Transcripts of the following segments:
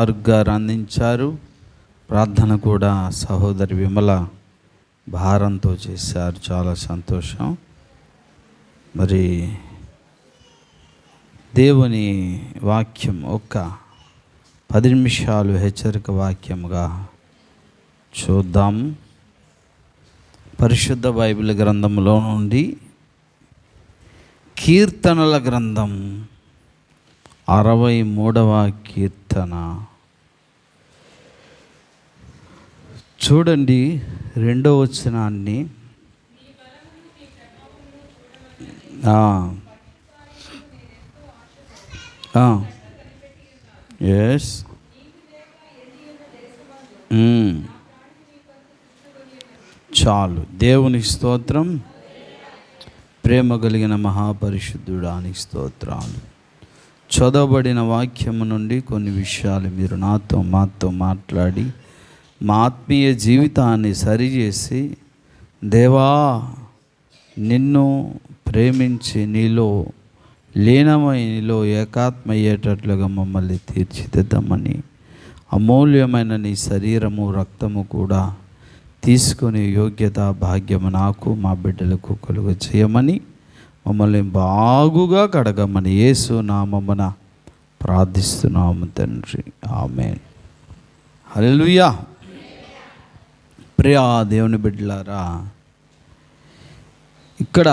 అరుగ్ గారు అందించారు. ప్రార్థన కూడా సహోదరి విమల భారంతో చేశారు. చాలా సంతోషం. మరి దేవుని వాక్యం ఒక్క పది నిమిషాలు హెచ్చరిక వాక్యముగా చూద్దాం. పరిశుద్ధ బైబిల్ గ్రంథంలో నుండి కీర్తనల గ్రంథం అరవై మూడవ కీర్తన. చూడండి రెండో వచనాన్ని. Yes hmm. చాలు. దేవుని స్తోత్రం. ప్రేమ కలిగిన మహాపరిశుద్ధుడానికి స్తోత్రాలు. చదవబడిన వాక్యము నుండి కొన్ని విషయాలు మీరు నాతో మాతో మాట్లాడి మా ఆత్మీయ జీవితాన్ని సరిచేసి దేవా నిన్ను ప్రేమించి నీలో లీనమై నీలో ఏకాత్మయ్యేటట్లుగా మమ్మల్ని తీర్చిదిద్దామని అమూల్యమైన నీ శరీరము రక్తము కూడా తీసుకునే యోగ్యత భాగ్యము నాకు మా బిడ్డలకు కలుగ చేయమని మమ్మల్ని బాగుగా కడగమని యేసు నామమున ప్రార్థిస్తున్నాము తండ్రి. ఆమె హల్లెలూయా. ప్రియా దేవుని బిడ్డలారా ఇక్కడ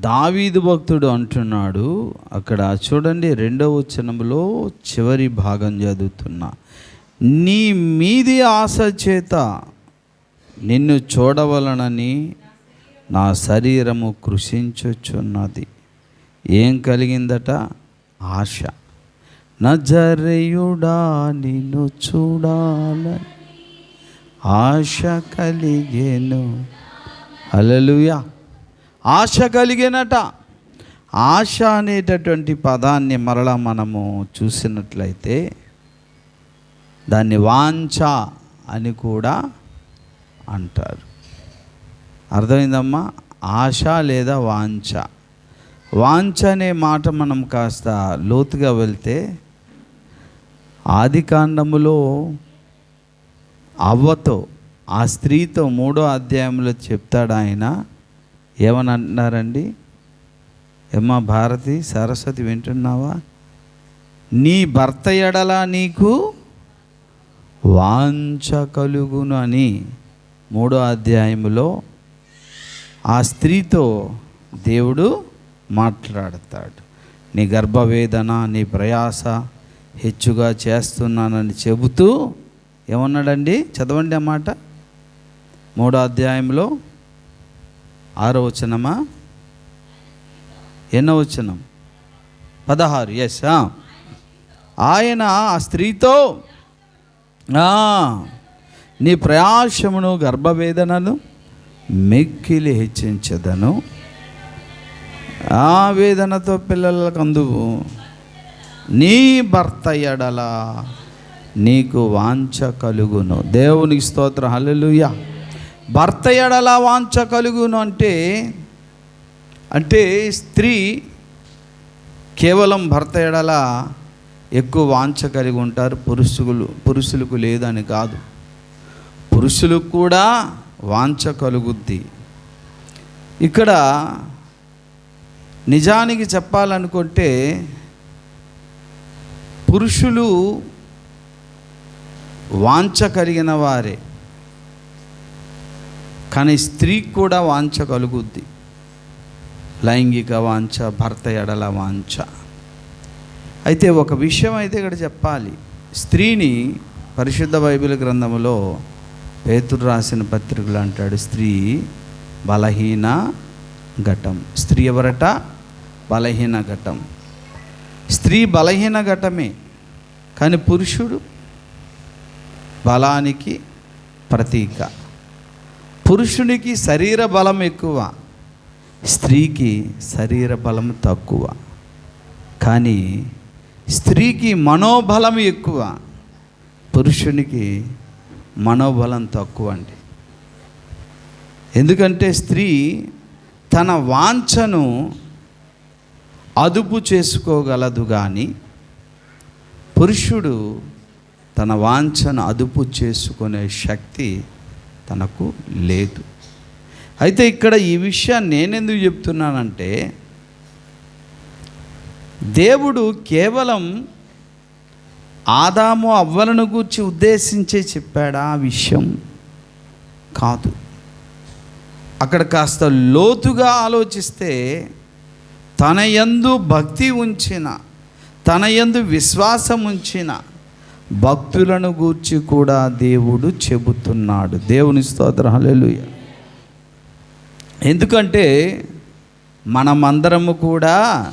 దావీదు భక్తుడు అంటున్నాడు అక్కడ చూడండి రెండవ వచనంలో చివరి భాగం చదువుతున్నా. నీ మీది ఆశ చేత నిన్ను చూడవలనని నా శరీరము కృషించుచున్నది. ఏం కలిగిందట? ఆశ. నజరయుడా నిన్ను చూడాలని ఆశ కలిగేను. అలలుయా ఆశ కలిగినట. ఆశ అనేటటువంటి పదాన్ని మరలా మనము చూసినట్లయితే దాన్ని వాంఛ అని కూడా అంటారు. అర్థమైందమ్మా? ఆశ లేదా వాంఛ? వాంఛ అనే మాట మనం కాస్త లోతుగా వెళ్తే ఆది కాండములో అవ్వతో ఆ స్త్రీతో మూడో అధ్యాయంలో చెప్తాడు ఆయన. ఏమని అంటున్నారండి ఏమ్మా భారతి సరస్వతి వింటున్నావా? నీ భర్త ఎడల నీకు వాంఛ కలుగును అని మూడో అధ్యాయములో ఆ స్త్రీతో దేవుడు మాట్లాడతాడు. నీ గర్భవేదన నీ ప్రయాస హెచ్చుగా చేస్తున్నానని చెబుతూ ఏమన్నాడండి? చదవండి అన్నమాట మూడో అధ్యాయంలో ఆరో వచనమా? ఎన్నో వచనం? పదహారు. ఎస్ ఆయన ఆ స్త్రీతో నీ ప్రయాసమును గర్భవేదనను మిక్కిలి హెచ్చించదను. ఆ వేదనతో పిల్లలకు అందువు. నీ భర్త ఎడల నీకు వాంఛ కలుగును. దేవునికి స్తోత్ర. హల్లెలూయా. భర్త ఎడల వాంఛ కలుగును అంటే అంటే స్త్రీ కేవలం భర్త ఎడల ఎక్కువ వాంఛ కలిగి ఉంటారు. పురుషులు పురుషులకు లేదని కాదు. పురుషులకు కూడా వాంఛ కలుగుద్ది. ఇక్కడ నిజానికి చెప్పాలనుకుంటే పురుషులు వాంఛ కలిగిన వారే. కానీ స్త్రీకి కూడా వాంఛ కలుగుద్ది. లైంగిక వాంఛ భర్త ఎడల వాంఛ. అయితే ఒక విషయం అయితే ఇక్కడ చెప్పాలి. స్త్రీని పరిశుద్ధ బైబిల్ గ్రంథములో పేతుడు రాసిన పత్రికలు అంటాడు స్త్రీ బలహీన ఘటం. స్త్రీ ఎవరట? బలహీన ఘటం. స్త్రీ బలహీన ఘటమే కానీ పురుషుడు బలానికి ప్రతీక. పురుషునికి శరీర బలం ఎక్కువ స్త్రీకి శరీర బలం తక్కువ. కానీ స్త్రీకి మనోబలం ఎక్కువ పురుషునికి మనోబలం తక్కువ అండి. ఎందుకంటే స్త్రీ తన వాంఛను అదుపు చేసుకోగలదు కానీ పురుషుడు తన వాంఛను అదుపు చేసుకునే శక్తి తనకు లేదు. అయితే ఇక్కడ ఈ విషయాన్ని నేనెందుకు చెప్తున్నానంటే దేవుడు కేవలం ఆదాము అవ్వలను గూర్చి ఉద్దేశించే చెప్పాడా ఆ విషయం? కాదు. అక్కడ కాస్త లోతుగా ఆలోచిస్తే తన యందు భక్తి ఉంచిన తన యందు విశ్వాసం ఉంచిన భక్తులను గూర్చి కూడా దేవుడు చెబుతున్నాడు. దేవుని స్తోత్రం. ఎందుకంటే మనమందరము కూడా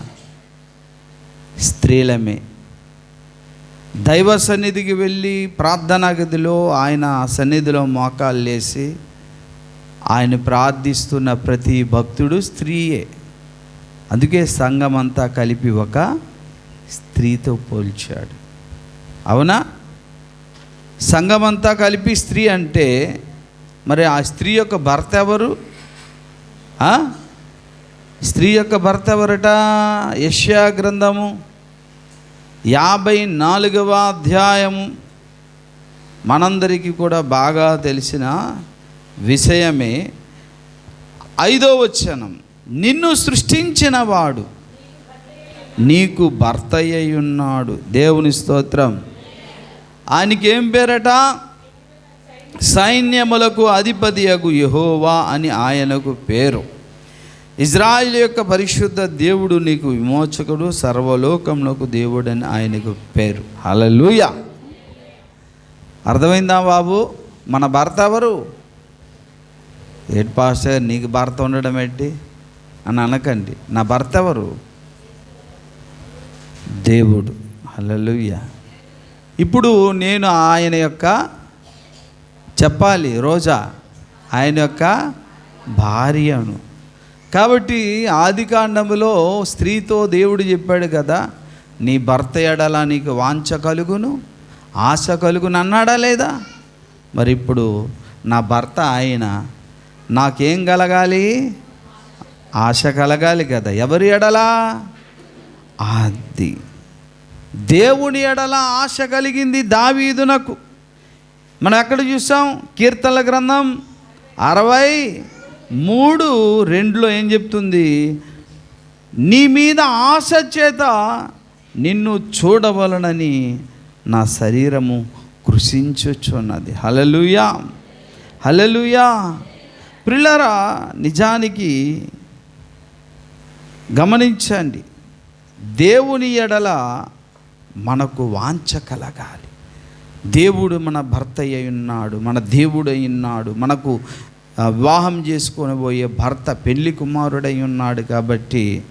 స్త్రీలమే. దైవ సన్నిధికి వెళ్ళి ప్రార్థనా గదిలో ఆయన సన్నిధిలో మోకాలు లేసి ఆయన ప్రార్థిస్తున్న ప్రతి భక్తుడు స్త్రీయే. అందుకే సంఘం అంతా కలిపి ఒక స్త్రీతో పోల్చాడు. అవునా? సంఘమంతా కలిపి స్త్రీ అంటే మరి ఆ స్త్రీ యొక్క భర్త ఎవరు? స్త్రీ యొక్క భర్త ఎవరట? యష్యా గ్రంథము. యాభై నాలుగవ అధ్యాయము మనందరికీ కూడా బాగా తెలిసిన విషయమే ఐదో వచనం. నిన్ను సృష్టించిన వాడు నీకు భర్త ఉన్నాడు దేవుని స్తోత్రం. ఆయనకి ఏం పేరట? సైన్యములకు అధిపతి అగు యహోవా అని ఆయనకు పేరు. ఇజ్రాయిల్ యొక్క పరిశుద్ధ దేవుడు నీకు విమోచకుడు సర్వలోకంలోకి దేవుడు అని ఆయనకు పేరు. హలలుయ అర్థమైందా బాబు? మన భర్త ఎవరు? ఏటి పాస్టర్ నీకు భర్త ఉండడం ఏంటి? అని అనకండి. నా భర్త ఎవరు? దేవుడు. హలలుయ ఇప్పుడు నేను ఆయన యొక్క చెప్పాలి రోజా. ఆయన యొక్క భార్యను. కాబట్టి ఆది కాండములో స్త్రీతో దేవుడు చెప్పాడు కదా నీ భర్త ఎడల నీకు వాంఛ కలుగును ఆశ కలుగును అన్నాడా లేదా? మరి ఇప్పుడు నా భర్త ఆయన నాకేం కలగాలి? ఆశ కలగాలి కదా ఎవరి ఎడలా? అది దేవుని ఎడల ఆశ కలిగింది దావీదునకు మనం ఎక్కడ చూసాం? కీర్తనల గ్రంథం అరవై మూడు రెండులో ఏం చెప్తుంది? నీ మీద ఆశ చేత నిన్ను చూడవలనని నా శరీరము కృషించుచున్నది హలలుయా హలలుయా ప్రిల్లరా నిజానికి గమనించండి దేవుని ఎడల మనకు వాంఛ కలగాలి. దేవుడు మన భర్త అయి ఉన్నాడు మన దేవుడు అయి ఉన్నాడు మనకు వివాహం చేసుకొని పోయే భర్త పెళ్ళి కుమారుడై ఉన్నాడు కాబట్టి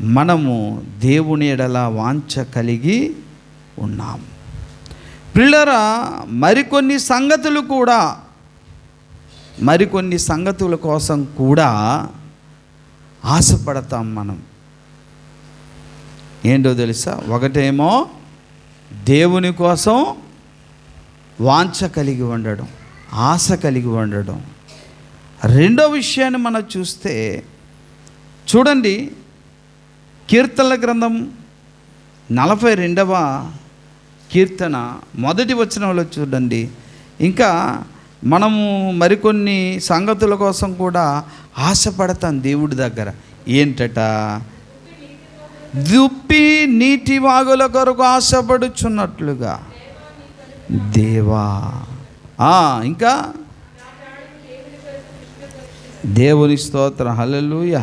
మనము దేవుని ఎడల వాంఛ కలిగి ఉన్నాం. పిల్లరా మరికొన్ని సంగతులు కూడా మరికొన్ని సంగతుల కోసం కూడా ఆశపడతాం మనం. ఏంటో తెలుసా? ఒకటేమో దేవుని కోసం వాంఛ కలిగి ఉండడం ఆశ కలిగి ఉండడం. రెండో విషయాన్ని మనం చూస్తే చూడండి కీర్తనల గ్రంథం నలభై రెండవ కీర్తన మొదటి వచనంలో చూడండి. ఇంకా మనము మరికొన్ని సంగతుల కోసం కూడా ఆశపడతాం దేవుడి దగ్గర. ఏంటట? దుప్పి నీటి వాగుల కొరకు ఆశపడుచున్నట్లుగా. దేవా. ఇంకా దేవుని స్తోత్ర. హలలుయ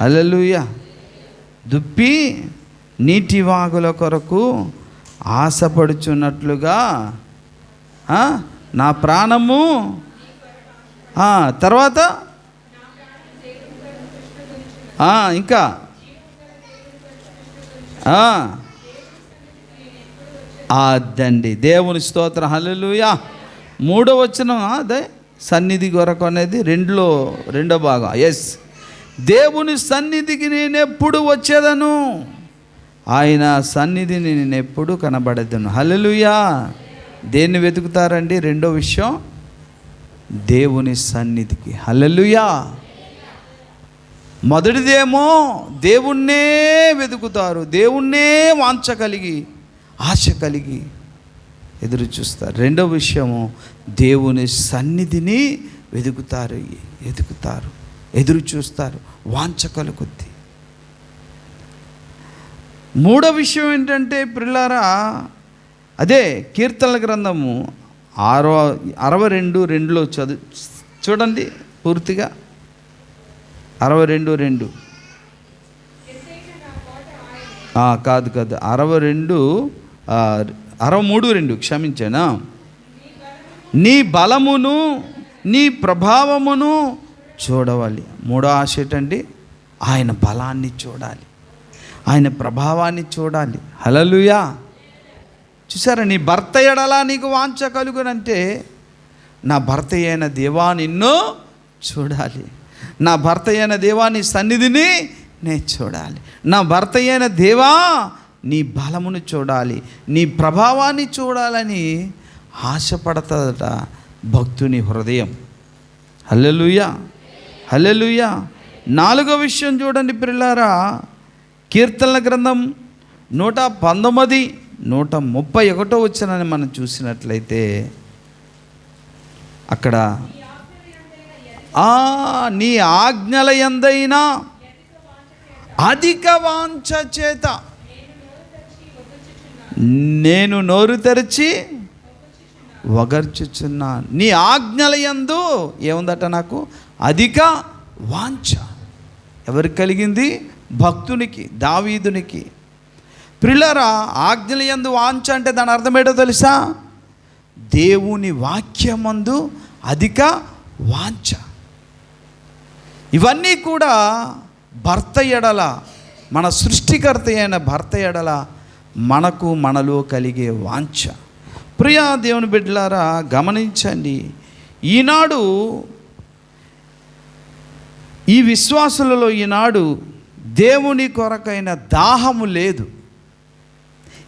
హలలుయ దుప్పి నీటి వాగుల కొరకు ఆశపడుచున్నట్లుగా నా ప్రాణము తర్వాత ఇంకా అదండి దేవుని స్తోత్ర. హల్లెలూయా. మూడో వచ్చిన అదే. సన్నిధి కొరకు అనేది రెండులో రెండో భాగం. ఎస్ దేవుని సన్నిధికి నేను ఎప్పుడు వచ్చేదను? ఆయన సన్నిధిని నేను ఎప్పుడు కనబడేదను. హలలుయా దేన్ని వెతుకుతారండి? రెండో విషయం దేవుని సన్నిధికి. హలలుయా మొదటిదేమో దేవుణ్ణే వెతుకుతారు. దేవుణ్ణే వాంచ కలిగి ఆశ కలిగి ఎదురు చూస్తారు. రెండో విషయము దేవుని సన్నిధిని వెతుకుతారు ఎదుగుతారు ఎదురు చూస్తారు వాంఛ కలుగుద్ది. మూడో విషయం ఏంటంటే పిల్లారా అదే కీర్తనల గ్రంథము ఆరో అరవై రెండు రెండులో చదువు చూడండి పూర్తిగా. అరవై రెండు రెండు. కాదు కాదు. అరవై రెండు అరవై మూడు రెండు. క్షమించానా? నీ బలమును నీ ప్రభావమును చూడవాలి. మూడో ఆశ ఏంటండి ఆయన బలాన్ని చూడాలి. ఆయన ప్రభావాన్ని చూడాలి. హలలుయా చూసారా నీ భర్త ఎడలా నీకు వాంఛ కలుగునంటే నా భర్త అయిన దేవా నిన్ను చూడాలి. నా భర్త అయిన దేవా నీ సన్నిధిని నేను చూడాలి. నా భర్త అయిన దేవా నీ బలమును చూడాలి. నీ ప్రభావాన్ని చూడాలని ఆశపడతాదట భక్తుని హృదయం. హల్లెలుయా! హల్లెలుయా! నాలుగో విషయం చూడండి పిల్లారా కీర్తనల గ్రంథం నూట పంతొమ్మిది నూట ముప్పై ఒకటో వచ్చినని మనం చూసినట్లయితే అక్కడ ఆ నీ ఆజ్ఞల ఎందైనా అధిక వాంఛ చేత నేను నోరు తెరిచి వగర్చుచున్నా. నీ ఆజ్ఞలయందు ఏముందట నాకు? అధిక వాంఛ. ఎవరికి కలిగింది? భక్తునికి దావీదునికి. ప్రిల్లరా ఆజ్ఞలయందు వాంఛ అంటే దాని అర్థమేటో తెలుసా? దేవుని వాక్యమందు అధిక వాంఛ. ఇవన్నీ కూడా భర్త ఎడల మన సృష్టికర్త అయిన భర్త ఎడల మనకు మనలో కలిగే వాంఛ. ప్రియా దేవుని బిడ్డలారా గమనించండి. ఈనాడు ఈ విశ్వాసులలో ఈనాడు దేవుని కొరకైన దాహము లేదు.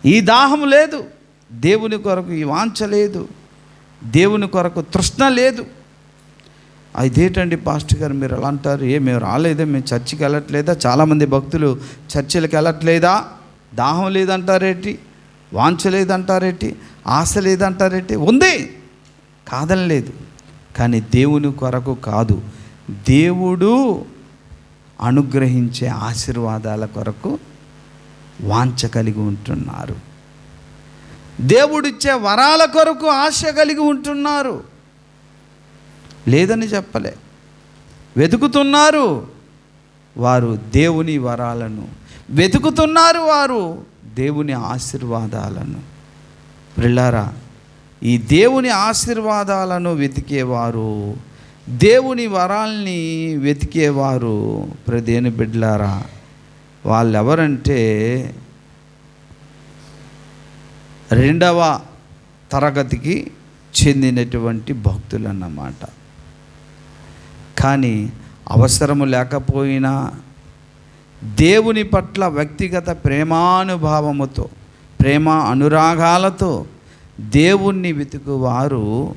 ఈ దాహము లేదు. దేవుని కొరకు ఈ వాంఛ లేదు. దేవుని కొరకు తృష్ణ లేదు. అదేంటండి పాస్టర్ గారు మీరు ఎలా అంటారు? ఏ మేము రాలేదా మేము చర్చికి వెళ్ళట్లేదా? చాలామంది భక్తులు చర్చిలకు వెళ్ళట్లేదా? దాహం లేదంటారేటి? వాంఛ లేదంటారేటి? ఆశ లేదంటారంటే? ఉంది. కాదని లేదు. కానీ దేవుని కొరకు కాదు. దేవుడు అనుగ్రహించే ఆశీర్వాదాల కొరకు వాంఛ కలిగి ఉంటున్నారు. దేవుడిచ్చే వరాల కొరకు ఆశ కలిగి ఉంటున్నారు. లేదని చెప్పలే. వెతుకుతున్నారు వారు దేవుని వరాలను. వెతుకుతున్నారు వారు దేవుని ఆశీర్వాదాలను. ప్రిల్లారా ఈ దేవుని ఆశీర్వాదాలను వెతికేవారు దేవుని వరాల్ని వెతికేవారు ప్రదేని బిడ్లారా వాళ్ళెవరంటే రెండవ తరగతికి చెందినటువంటి భక్తులు అన్నమాట కానీ అవసరము లేకపోయినా దేవుని పట్ల వ్యక్తిగత ప్రేమానుభావముతో ప్రేమ అనురాగాలతో దేవుణ్ణి వెతుకువారు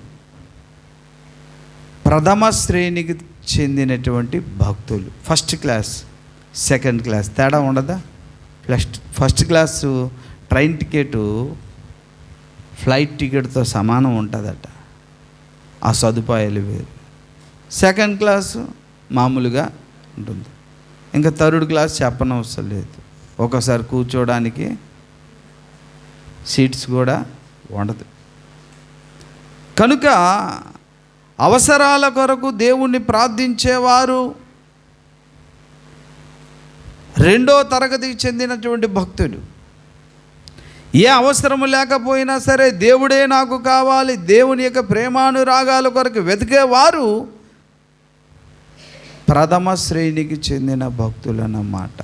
ప్రథమ శ్రేణికి చెందినటువంటి భక్తులు. ఫస్ట్ క్లాస్ సెకండ్ క్లాస్ తేడా ఉండదా? First first class train ticket flight టికెట్తో సమానం ఉంటుందట. ఆ సదుపాయాలు వేరు. సెకండ్ క్లాసు మామూలుగా ఉంటుంది. ఇంకా థర్డ్ క్లాస్ చెప్పనవసరం లేదు. ఒకసారి కూర్చోవడానికి సీట్స్ కూడా ఉండదు కనుక అవసరాల కొరకు దేవుణ్ణి ప్రార్థించేవారు రెండో తరగతికి చెందినటువంటి భక్తుడు ఏ అవసరము లేకపోయినా సరే దేవుడే నాకు కావాలి దేవుని యొక్క ప్రేమానురాగాల కొరకు వెతికేవారు ప్రథమ శ్రేణికి చెందిన భక్తులన్నమాట.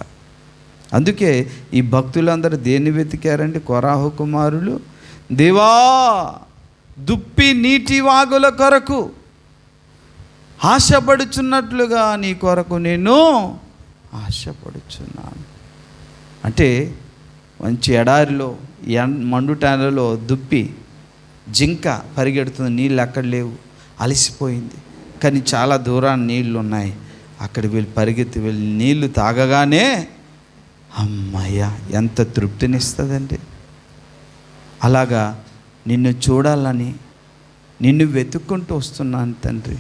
అందుకే ఈ భక్తులందరూ దేన్ని వెతికారండి? కొరాహు కుమారులు. దేవా దుప్పి నీటి వాగుల కొరకు ఆశపడుచున్నట్లుగా నీ కొరకు నేను ఆశపడుచున్నాను. అంటే మంచి ఎడారిలో ఎన్ దుప్పి జింక పరిగెడుతుంది నీళ్ళు అక్కడ లేవు అలసిపోయింది. కానీ చాలా దూరాన్ని నీళ్ళు ఉన్నాయి అక్కడికి వెళ్ళి పరిగెత్తి వెళ్ళి నీళ్ళు తాగగానే అమ్మయ్య ఎంత తృప్తినిస్తుందండి. అలాగా నిన్ను చూడాలని నిన్ను వెతుక్కుంటూ వస్తున్నాను తండ్రి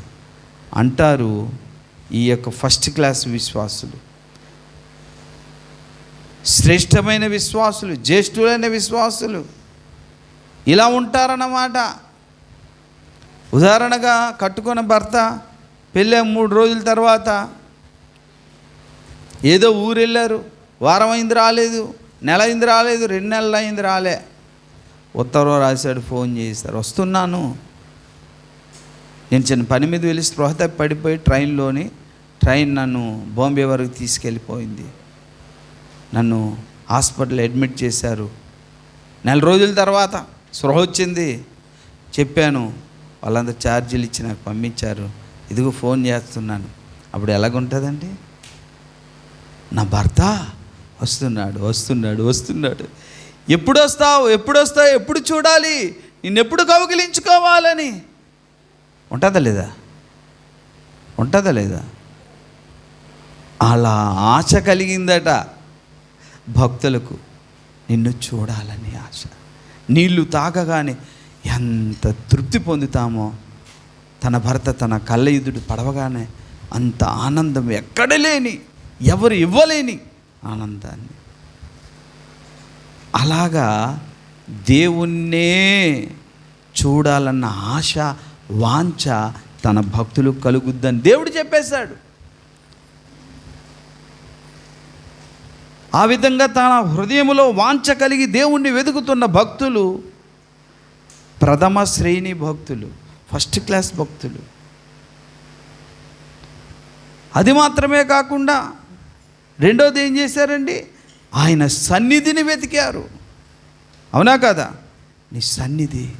అంటారు ఈ యొక్క ఫస్ట్ క్లాస్ విశ్వాసులు. శ్రేష్టమైన విశ్వాసులు జ్యేష్ఠులైన విశ్వాసులు ఇలా ఉంటారన్నమాట. ఉదాహరణగా కట్టుకున్న భర్త పెళ్ళే మూడు రోజుల తర్వాత ఏదో ఊరు వెళ్ళారు వారం అయింది రాలేదు నెల అయింది రాలేదు రెండు నెలలు అయింది రాలే. ఉత్తరం రాశాడు ఫోన్ చేశారు వస్తున్నాను. నేను చిన్న పని మీద వెళ్ళి స్పృహ తప్పి పడిపోయి ట్రైన్లోని ట్రైన్ నన్ను బాంబే వరకు తీసుకెళ్ళిపోయింది. నన్ను హాస్పిటల్ అడ్మిట్ చేశారు. నెల రోజుల తర్వాత స్పృహ వచ్చింది. చెప్పాను వాళ్ళందరూ ఛార్జీలు ఇచ్చి నాకు పంపించారు. ఇదిగో ఫోన్ చేస్తున్నాను. అప్పుడు ఎలాగుంటుందండి? నా భర్త వస్తున్నాడు వస్తున్నాడు వస్తున్నాడు. ఎప్పుడు వస్తావు ఎప్పుడు వస్తావు ఎప్పుడు చూడాలి? నిన్నెప్పుడు కౌగిలించుకోవాలని? ఉంటుందా లేదా? ఉంటుందా లేదా? అలా ఆశ కలిగిందట భక్తులకు. నిన్ను చూడాలని ఆశ. నీళ్ళు తాగగానే ఎంత తృప్తి పొందుతామో. తన భర్త తన కళ్ళ ఎదుటి పడవగానే అంత ఆనందం ఎక్కడ లేని ఎవరు ఇవ్వలేని ఆనందాన్ని. అలాగా దేవుణ్ణే చూడాలన్న ఆశ వాంఛ తన భక్తులు కలుగుద్దని దేవుడు చెప్పేశాడు. ఆ విధంగా తన హృదయంలో వాంఛ కలిగి దేవుణ్ణి వెతుకుతున్న భక్తులు ప్రథమ శ్రేణి భక్తులు ఫస్ట్ క్లాస్ భక్తులు. అది మాత్రమే కాకుండా రెండోది ఏం చేశారండి? ఆయన సన్నిధిని వెతికారు. అవునా కదా? నీ సన్నిధి.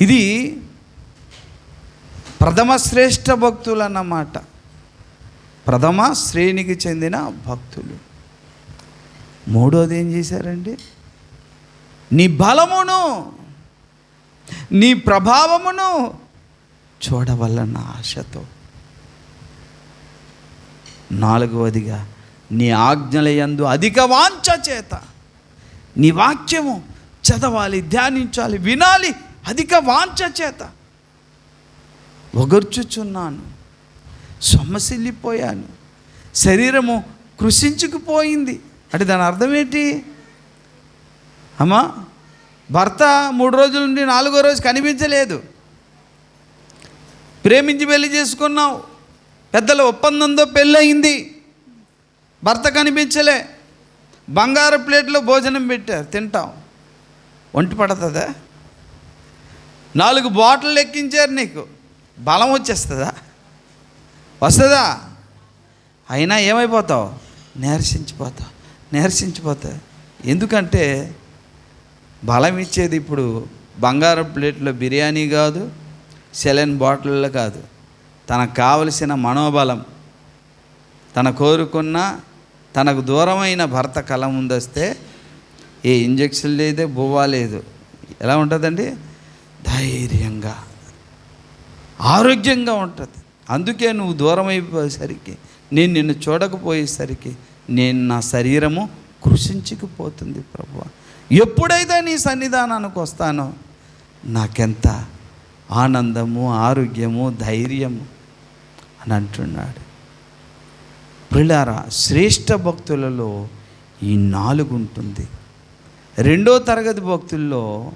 ఇది ప్రథమ శ్రేష్ఠ భక్తులు అన్నమాట. ప్రథమ శ్రేణికి చెందిన భక్తులు. మూడోది ఏం చేశారండి? నీ బలమును నీ ప్రభావమును చూడవలన్న ఆశతో. నాలుగవదిగా నీ ఆజ్ఞలయందు అధిక వాంఛ చేత నీ వాక్యము చదవాలి ధ్యానించాలి వినాలి అధిక వాంఛ చేత ఒగర్చుచున్నాను సొమ్మసిల్లిపోయాను శరీరము కృషించుకుపోయింది. అంటే దాని అర్థం ఏంటి అమ్మా భర్త మూడు రోజుల నుండి నాలుగో రోజు కనిపించలేదు. ప్రేమించి పెళ్ళి చేసుకున్నావు. పెద్దల ఒప్పందంతో పెళ్ళయింది. భర్త కనిపించలే. బంగారు ప్లేట్లో భోజనం పెట్టారు. తింటాం. ఒంటి పడుతుందా? నాలుగు బాటిల్ ఎక్కించారు నీకు. బలం వచ్చేస్తుందా? వస్తుందా? అయినా ఏమైపోతావు? నీరసించిపోతావు. నీరసించిపోతావు. ఎందుకంటే బలం ఇచ్చేది ఇప్పుడు బంగారం ప్లేట్లో బిర్యానీ కాదు సెలెన్ బాటిల్లో కాదు. తనకు కావలసిన మనోబలం తన కోరుకున్న తనకు దూరమైన భర్త కళ ముందొస్తే ఏ ఇంజక్షన్ లేదే బువ్వ లేదు. ఎలా ఉంటుందండి? ధైర్యంగా ఆరోగ్యంగా ఉంటుంది. అందుకే నువ్వు దూరం అయిపోయేసరికి నేను నిన్ను చూడకపోయేసరికి నేను నా శరీరము కృషించుకుపోతుంది ప్రభు. ఎప్పుడైతే నీ సన్నిధానానికి వస్తానో నాకెంత ఆనందము ఆరోగ్యము ధైర్యము అని అంటున్నాడు. ప్రిలారా శ్రేష్ఠ భక్తులలో ఈ నాలుగు ఉంటుంది. రెండో తరగతి భక్తుల్లో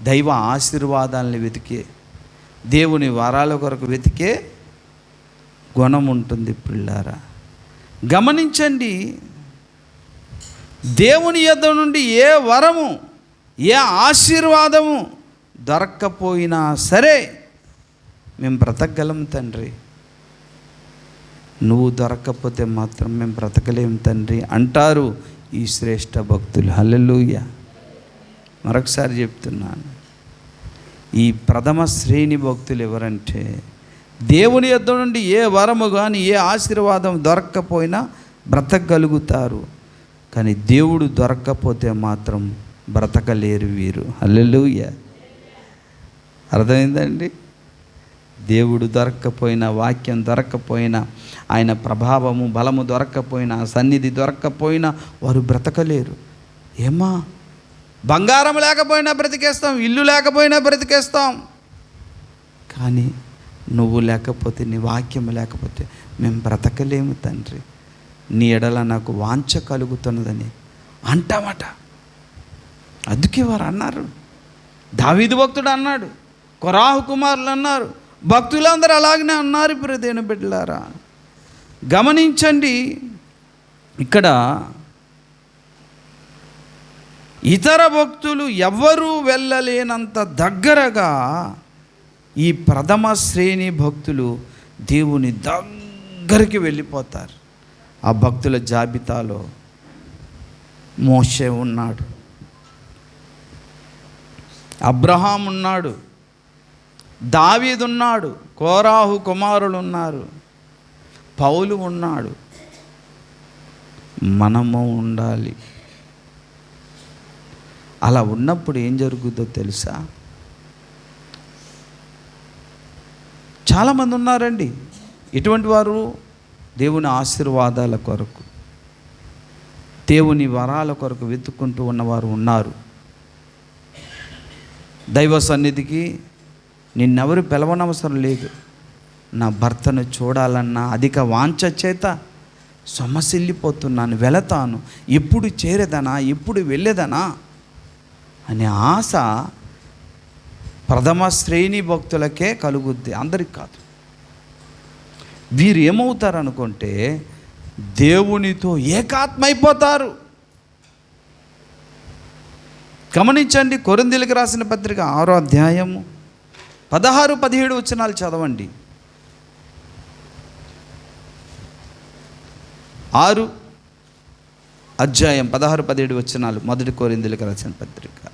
దైవ ఆశీర్వాదాలను వెతికే దేవుని వరాల కొరకు వెతికే గుణం ఉంటుంది పిల్లారా. గమనించండి దేవుని యొద్ద నుండి ఏ వరము ఏ ఆశీర్వాదము దొరక్కపోయినా సరే మేము బ్రతకగలం తండ్రి. నువ్వు దొరకకపోతే మాత్రం మేము బ్రతకలేం తండ్రి అంటారు ఈ శ్రేష్ఠ భక్తులు. హల్లెలూయ. మరొకసారి చెప్తున్నాను. ఈ ప్రథమ శ్రేణి భక్తులు ఎవరంటే దేవుని యొద్ద నుండి ఏ వరము కానీ ఏ ఆశీర్వాదం దొరక్కపోయినా బ్రతకగలుగుతారు. కానీ దేవుడు దొరక్కపోతే మాత్రం బ్రతకలేరు వీరు. హల్లెలూయ. అర్థమైందండి? దేవుడు దొరక్కపోయినా వాక్యం దొరక్కపోయినా ఆయన ప్రభావము బలము దొరక్కపోయినా సన్నిధి దొరక్కపోయినా వారు బ్రతకలేరు. ఏమా బంగారం లేకపోయినా బ్రతికేస్తాం ఇల్లు లేకపోయినా బ్రతికేస్తాం. కానీ నువ్వు లేకపోతే నీ వాక్యం లేకపోతే మేము బ్రతకలేము తండ్రి. నీ ఎడల నాకు వాంఛ కలుగుతున్నదని అంటామట. అందుకే వారు అన్నారు. దావీదు భక్తుడు అన్నాడు కొరాహు కుమారులు అన్నారు. భక్తులందరూ అలాగనే అన్నారు ప్రదేన బిడ్డలారా గమనించండి ఇక్కడ ఇతర భక్తులు ఎవ్వరూ వెళ్ళలేనంత దగ్గరగా ఈ ప్రథమ శ్రేణి భక్తులు దేవుని దగ్గరికి వెళ్ళిపోతారు. ఆ భక్తుల జాబితాలో మోషే ఉన్నాడు. అబ్రహాం ఉన్నాడు. దావీదున్నాడు కోరాహు కుమారులు ఉన్నారు పౌలు ఉన్నాడు. మనము ఉండాలి. అలా ఉన్నప్పుడు ఏం జరుగుద్దో తెలుసా? చాలామంది ఉన్నారండి. ఇటువంటి వారు దేవుని ఆశీర్వాదాల కొరకు దేవుని వరాల కొరకు వెతుక్కుంటూ ఉన్నవారు ఉన్నారు. దైవ సన్నిధికి నిన్నెవరు పిలవనవసరం లేదు. నా భర్తను చూడాలన్న అధిక వాంఛ చేత సొమ్మసిల్లిపోతున్నాను వెళతాను. ఎప్పుడు చేరేదనా ఎప్పుడు వెళ్ళేదనా అనే ఆశ ప్రథమ శ్రేణి భక్తులకే కలుగుద్ది అందరికి కాదు. వీరు ఏమవుతారనుకుంటే దేవునితో ఏకాత్మైపోతారు. గమనించండి కొరిందీలకు రాసిన పత్రిక ఆరో అధ్యాయము పదహారు పదిహేడు వచనాలు చదవండి. ఆరు అధ్యాయం పదహారు పదిహేడు వచనాలు మొదటి కోరిందులకు రాసిన పత్రిక.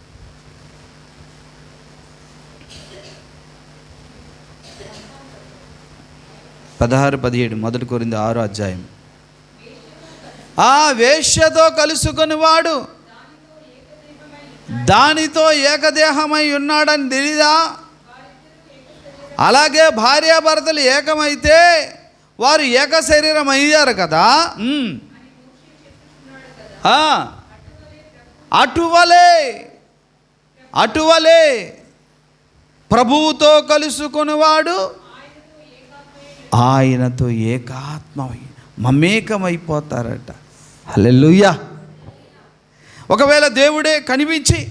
పదహారు పదిహేడు మొదటి కోరింది ఆరో అధ్యాయం. ఆ వేష్యతో కలుసుకొని వాడు దానితో ఏకదేహమై ఉన్నాడని తెలీదా? అలాగే భార్యాభర్తలు ఏకమైతే వారు ఏక శరీరం అయ్యారు కదా. అటువలే అటువలే. ప్రభువుతో కలుసుకునివాడు ఆయనతో ఏకాత్మమై మమేకమైపోతారట. హల్లెలూయా. ఒకవేళ దేవుడే కనిపించి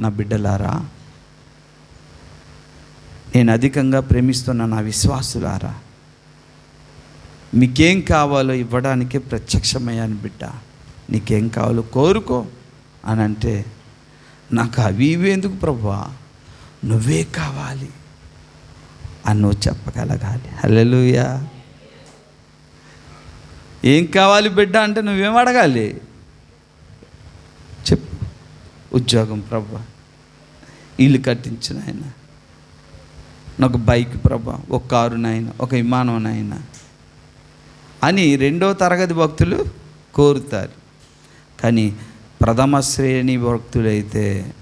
నా బిడ్డలారా నేను అధికంగా ప్రేమిస్తున్న నా విశ్వాసులారా మీకేం కావాలో ఇవ్వడానికే ప్రత్యక్షమయ్యాను బిడ్డ. నీకేం కావాలో కోరుకో అని అంటే నాకు అవి ఇవి ఎందుకు ప్రభువా? నువ్వే కావాలి అని నువ్వు చెప్పగలగాలి. హల్లెలూయా. ఏం కావాలి బిడ్డ అంటే నువ్వేం అడగాలి? చెప్పు. ఉద్యోగం ప్రభా ఇల్లు కట్టించిన ఆయన. నాకు బైక్ ప్రభా ఒక కారు నాయన ఒక విమానం నాయన అని రెండో తరగతి భక్తులు కోరుతారు. కానీ ప్రథమ శ్రేణి భక్తులైతే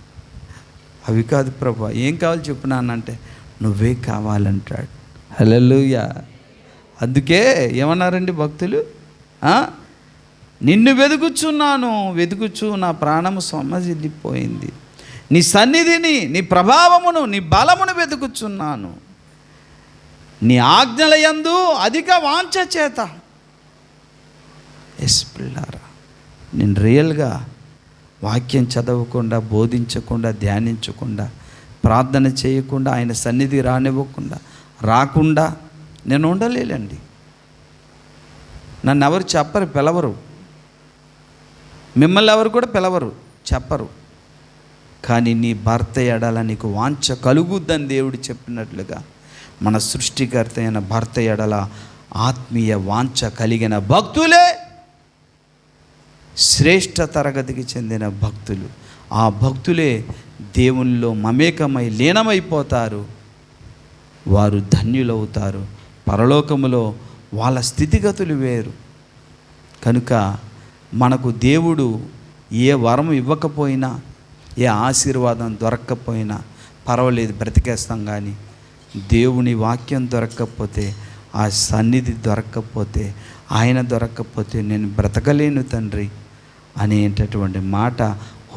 అవి కాదు ప్రభా. ఏం కావాలి చెప్పు నాన్నంటే నువ్వే కావాలంటాడు. హలలుయా అందుకే ఏమన్నారండి భక్తులు? నిన్ను వెతుకుచున్నాను వెతుకుచు నా ప్రాణము సొమ్మజిల్లిపోయింది నీ సన్నిధిని నీ ప్రభావమును నీ బలమును వెతుకుచున్నాను. నీ ఆజ్ఞల యందు అధిక వాంఛ చేత. ఎస్ పిల్లారా నేను రియల్గా వాక్యం చదవకుండా బోధించకుండా ధ్యానించకుండా ప్రార్థన చేయకుండా ఆయన సన్నిధి రానివ్వకుండా రాకుండా నేను ఉండలేలండి నన్ను ఎవరు చెప్పరు పిలవరు. మిమ్మల్ని ఎవరు కూడా పిలవరు చెప్పరు. కానీ నీ భర్త ఎడల నీకు వాంఛ కలుగుద్దని దేవుడు చెప్పినట్లుగా మన సృష్టికర్త అయిన భర్త ఎడల ఆత్మీయ వాంఛ కలిగిన భక్తులే శ్రేష్ఠ తరగతికి చెందిన భక్తులు. ఆ భక్తులే దేవునిలో మమేకమై లీనమైపోతారు. వారు ధన్యులవుతారు. పరలోకములో వాళ్ళ స్థితిగతులు వేరు. కనుక మనకు దేవుడు ఏ వరం ఇవ్వకపోయినా ఏ ఆశీర్వాదం దొరక్కపోయినా పర్వాలేదు బ్రతికేస్తాం కానీ దేవుని వాక్యం దొరక్కపోతే ఆ సన్నిధి దొరక్కపోతే ఆయన దొరక్కపోతే నేను బ్రతకలేను తండ్రి అనేటటువంటి మాట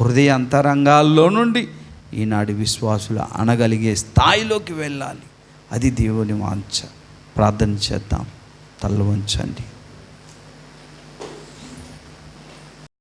హృదయ అంతరంగాల్లో నుండి ఈనాడు విశ్వాసులు అనగలిగే స్థాయిలోకి వెళ్ళాలి. అది దేవుని వాంఛ. ప్రార్థన చేద్దాం. తల్ల వంచండి